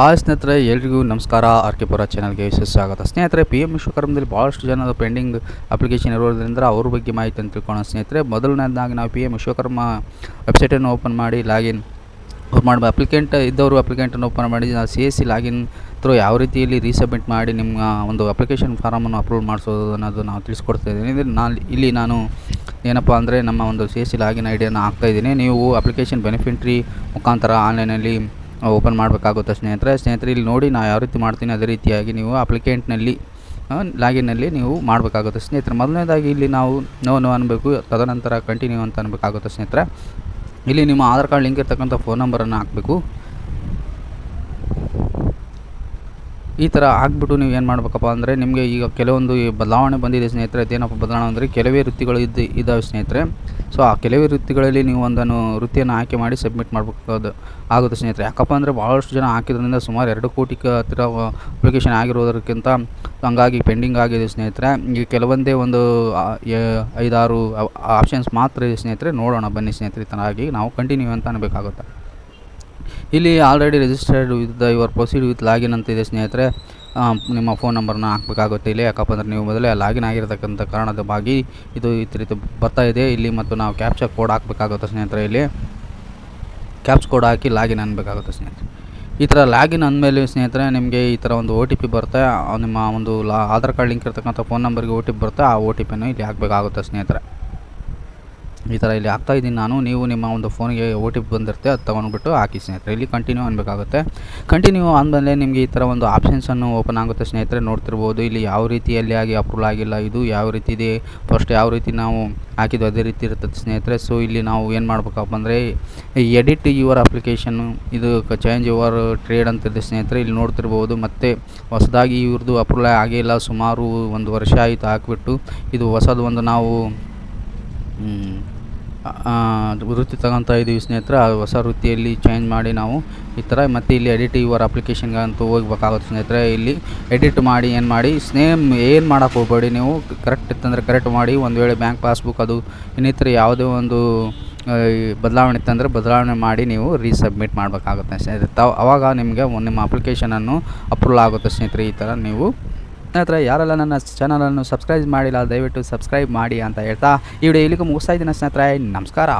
Hi ಸ್ನೇಹಿತರೆ, ಎಲ್ರಿಗೂ ನಮಸ್ಕಾರ. ಆರ್ ಕೆ ಪುರ ಚಾನಲ್ಗೆ ಸ್ವಾಗತ. ಸ್ನೇಹಿತರೆ ಪಿ ಎಂ ವಿಶ್ವಕರ್ಮದಲ್ಲಿ ಭಾಳಷ್ಟು ಜನದ ಪೆಂಡಿಂಗ್ ಅಪ್ಲಿಕೇಶನ್ ಇರೋದ್ರಿಂದ ಅವ್ರ ಬಗ್ಗೆ ಮಾಹಿತಿ ಅಂತ ತಿಳ್ಕೊಳ್ಳೋಣ. ಸ್ನೇಹಿತರೆ, ಮೊದಲನೇದಾಗಿ ನಾವು ಪಿ ಎಂ ವಿಶ್ವಕರ್ಮ ವೆಬ್ಸೈಟನ್ನು ಓಪನ್ ಮಾಡಿ, ಲಾಗಿನ್ ಮಾಡಿ, ಅಪ್ಲಿಕೆಂಟ್ ಇದ್ದವರು ಅಪ್ಲಿಕೆಂಟನ್ನು ಓಪನ್ ಮಾಡಿ ನಾವು C S C login through ಯಾವ ರೀತಿಯಲ್ಲಿ ರೀಸಬ್ಮಿಟ್ ಮಾಡಿ ನಿಮ್ಮ ಒಂದು ಅಪ್ಲಿಕೇಶನ್ ಫಾರಮನ್ನು ಅಪ್ಲೋಡ್ ಮಾಡಿಸೋದು ಅನ್ನೋದು ನಾವು ತಿಳಿಸ್ಕೊಡ್ತಾ ಇದ್ದೀನಿ. ಇದು ನಾನು ಇಲ್ಲಿ ನಾನು ಏನಪ್ಪ ಅಂದರೆ ನಮ್ಮ ಒಂದು ಸಿ ಎಸ್ ಸಿ ಲಾಗಿನ್ ಐಡಿಯನ್ನು ಹಾಕ್ತಾಯಿದ್ದೀನಿ ನೀವು ಅಪ್ಲಿಕೇಶನ್ ಬೆನಿಫಿಟ್ರಿ ಮುಖಾಂತರ ಆನ್ಲೈನಲ್ಲಿ ಓಪನ್ ಮಾಡಬೇಕಾಗುತ್ತೆ ಸ್ನೇಹಿತರೆ. ಸ್ನೇಹಿತರೆ, ಇಲ್ಲಿ ನೋಡಿ ನಾನು ಯಾವ ರೀತಿ ಮಾಡ್ತೀನಿ, ಅದೇ ರೀತಿಯಾಗಿ ನೀವು ಅಪ್ಲಿಕೆಂಟ್ನಲ್ಲಿ ಲಾಗಿನ್ನಲ್ಲಿ ನೀವು ಮಾಡಬೇಕಾಗುತ್ತೆ ಸ್ನೇಹಿತರೆ. ಮೊದಲನೇದಾಗಿ ಇಲ್ಲಿ ನಾವು ನೋ ನೋ ಅನ್ನಬೇಕು ತದನಂತರ ಕಂಟಿನ್ಯೂ ಅಂತ ಅನ್ಬೇಕಾಗುತ್ತೆ ಸ್ನೇಹಿತರೆ. ಇಲ್ಲಿ ನಿಮ್ಮ ಆಧಾರ್ ಕಾರ್ಡ್ ಲಿಂಕ್ ಇರ್ತಕ್ಕಂಥ ಫೋನ್ ನಂಬರನ್ನು ಹಾಕಬೇಕು. ಈ ಥರ ಹಾಕ್ಬಿಟ್ಟು ನೀವು ಏನು ಮಾಡಬೇಕಪ್ಪ ಅಂದರೆ ನಿಮಗೆ ಈಗ ಕೆಲವೊಂದು ಈ ಬದಲಾವಣೆ ಬಂದಿದೆ ಸ್ನೇಹಿತರೆ ಅದೇನಪ್ಪ ಬದಲಾವಣೆ ಅಂದರೆ ಕೆಲವೇ ವೃತ್ತಿಗಳು ಇದ್ದು ಇದ್ದಾವೆ ಸ್ನೇಹಿತರೆ. ಸೊ ಆ ಕೆಲವೇ ವೃತ್ತಿಗಳಲ್ಲಿ ನೀವು ಒಂದನ್ನು ವೃತ್ತಿಯನ್ನು ಆಯ್ಕೆ ಮಾಡಿ ಸಬ್ಮಿಟ್ ಮಾಡಬೇಕಾದ ಆಗುತ್ತೆ ಸ್ನೇಹಿತರೆ. ಯಾಕಪ್ಪ ಅಂದರೆ ಭಾಳಷ್ಟು ಜನ ಹಾಕಿದ್ರಿಂದ ಸುಮಾರು ಎರಡು ಕೋಟಿ ಹತ್ತಿರ ಅಪ್ಲಿಕೇಶನ್ ಆಗಿರೋದಕ್ಕಿಂತ ಹಂಗಾಗಿ ಪೆಂಡಿಂಗ್ ಆಗಿದೆ ಸ್ನೇಹಿತರೆ. ಈಗ ಕೆಲವೊಂದೇ ಒಂದು ಐದಾರು ಆಪ್ಷನ್ಸ್ ಮಾತ್ರ ಇದೆ ಸ್ನೇಹಿತರೆ. ನೋಡೋಣ ಬನ್ನಿ ಸ್ನೇಹಿತರೆ ಈ ನಾವು ಕಂಟಿನ್ಯೂ ಅಂತ ಅನ್ಬೇಕಾಗುತ್ತೆ. ಇಲ್ಲಿ already registered with your proceed with login ಅಂತ ಇದೆ ಸ್ನೇಹಿತರೆ. ನಿಮ್ಮ ಫೋನ್ ನಂಬರ್ನ ಹಾಕಬೇಕಾಗುತ್ತೆ ಇಲ್ಲಿ. ಯಾಕಪ್ಪ ಅಂದರೆ ನೀವು ಮೊದಲೇ ಲಾಗಿನ್ ಆಗಿರತಕ್ಕಂಥ ಕಾರಣದ ಭಾಗಿ ಇದು ಈ ರೀತಿ ಬರ್ತಾ ಇದೆ. ಇಲ್ಲಿ ಮತ್ತು ನಾವು ಕ್ಯಾಪ್ಚರ್ ಕೋಡ್ ಹಾಕಬೇಕಾಗುತ್ತೆ ಸ್ನೇಹಿತರೆ ಇಲ್ಲಿ. ಕ್ಯಾಪ್ಸ್ ಕೋಡ್ ಹಾಕಿ ಲಾಗಿನ್ ಅನ್ಬೇಕಾಗುತ್ತೆ ಸ್ನೇಹಿತರೆ. ಈ ಥರ ಲಾಗಿನ್ ಅಂದಮೇಲೆ ಸ್ನೇಹಿತರೆ ನಿಮಗೆ ಈ ಥರ ಒಂದು ಒ ಟಿ ಪಿ ಬರುತ್ತೆ. ನಿಮ್ಮ ಒಂದು ಲಾ ಆಧಾರ್ ಕಾರ್ಡ್ ಲಿಂಕ್ ಇರ್ತಕ್ಕಂಥ ಫೋನ್ ನಂಬರ್ಗೆ ಒ ಟಿ ಪಿ ಬರುತ್ತೆ. ಆ ಒ ಟಿ ಪಿಯನ್ನು ಇಲ್ಲಿ ಹಾಕಬೇಕಾಗುತ್ತೆ ಸ್ನೇಹಿತರೆ. ಈ ಥರ ಇಲ್ಲಿ ಹಾಕ್ತಾ ಇದ್ದೀನಿ ನಾನು. ನೀವು ನಿಮ್ಮ ಒಂದು ಫೋನಿಗೆ ಒ ಟಿ ಪಿ ಬಂದಿರುತ್ತೆ, ಅದು ತೊಗೊಂಡ್ಬಿಟ್ಟು ಹಾಕಿ ಸ್ನೇಹಿತರೆ. ಇಲ್ಲಿ ಕಂಟಿನ್ಯೂ ಅನ್ಬೇಕಾಗುತ್ತೆ. ಕಂಟಿನ್ಯೂ ಅಂದಮೇಲೆ ನಿಮಗೆ ಈ ಥರ ಒಂದು ಆಪ್ಷನ್ಸನ್ನು ಓಪನ್ ಆಗುತ್ತೆ ಸ್ನೇಹಿತರೆ, ನೋಡ್ತಿರ್ಬೋದು. ಇಲ್ಲಿ ಯಾವ ರೀತಿಯಲ್ಲಿ ಆಗಿ ಅಪ್ರೂವ್ ಆಗಿಲ್ಲ, ಇದು ಯಾವ ರೀತಿ ಇದೆ ಫಸ್ಟ್ ಯಾವ ರೀತಿ ನಾವು ಹಾಕಿದ್ದು ಅದೇ ರೀತಿ ಇರ್ತದೆ ಸ್ನೇಹಿತರೆ. ಸೊ ಇಲ್ಲಿ ನಾವು ಏನು ಮಾಡ್ಬೇಕಪ್ಪ ಅಂದರೆ ಎಡಿಟ್ ಯುವರ್ ಅಪ್ಲಿಕೇಶನ್ನು ಇದು ಚೇಂಜ್ ಯುವರ್ ಟ್ರೇಡ್ ಅಂತಿದೆ ಸ್ನೇಹಿತರೆ. ಇಲ್ಲಿ ನೋಡ್ತಿರ್ಬೋದು, ಮತ್ತು ಹೊಸದಾಗಿ ಇವ್ರದ್ದು ಅಪ್ರೂವ್ ಆಗಿಲ್ಲ ಸುಮಾರು ಒಂದು ವರ್ಷ ಆಯಿತು ಹಾಕಿಬಿಟ್ಟು. ಇದು ಹೊಸದು ಒಂದು ನಾವು ವೃತ್ತಿ ತಗೊತಾ ಇದ್ದೀವಿ ಸ್ನೇಹಿತರೆ. ಆ ಹೊಸ ವೃತ್ತಿಯಲ್ಲಿ ಚೇಂಜ್ ಮಾಡಿ ನಾವು ಈ ಥರ. ಮತ್ತು ಇಲ್ಲಿ ಎಡಿಟ್ ಯುವರ್ ಅಪ್ಲಿಕೇಶನ್ಗಂತೂ ಹೋಗ್ಬೇಕಾಗುತ್ತೆ ಸ್ನೇಹಿತರೆ. ಇಲ್ಲಿ ಎಡಿಟ್ ಮಾಡಿ, ಏನು ಮಾಡಿ ಸ್ನೇಮ್ ಏನು ಮಾಡೋಕ್ಕೆ ಹೋಗಬೇಡಿ ನೀವು. ಕರೆಕ್ಟ್ ಇತ್ತಂದರೆ ಕರೆಕ್ಟ್ ಮಾಡಿ. ಒಂದು ವೇಳೆ ಬ್ಯಾಂಕ್ ಪಾಸ್ಬುಕ್ ಅದು ಇನ್ನಿತರ ಯಾವುದೇ ಒಂದು ಬದಲಾವಣೆ ಇತ್ತಂದರೆ ಬದಲಾವಣೆ ಮಾಡಿ ನೀವು ರೀಸಬ್ಮಿಟ್ ಮಾಡಬೇಕಾಗುತ್ತೆ ಸ್ನೇಹಿತರೆ. ತಾವು, ಅವಾಗ ನಿಮಗೆ ನಿಮ್ಮ ಅಪ್ಲಿಕೇಶನನ್ನು ಅಪ್ರೂವಲ್ ಆಗುತ್ತೆ ಸ್ನೇಹಿತರೆ ಈ ಥರ ನೀವು ಸ್ನೇಹಿತರೆ, ಯಾರೆಲ್ಲ ನನ್ನ ಚಾನಲನ್ನು ಸಬ್ಸ್ಕ್ರೈಬ್ ಮಾಡಿಲ್ಲ, ದಯವಿಟ್ಟು ಸಬ್ಸ್ಕ್ರೈಬ್ ಮಾಡಿ ಅಂತ ಹೇಳ್ತಾ ಈ ವಿಡಿಯೋ ಇಲ್ಲಿಗೂ ಮುಗಿಸ್ತಾ ಇದ್ದೀನಿ ಸ್ನೇಹಿತರೆ. ನಮಸ್ಕಾರ.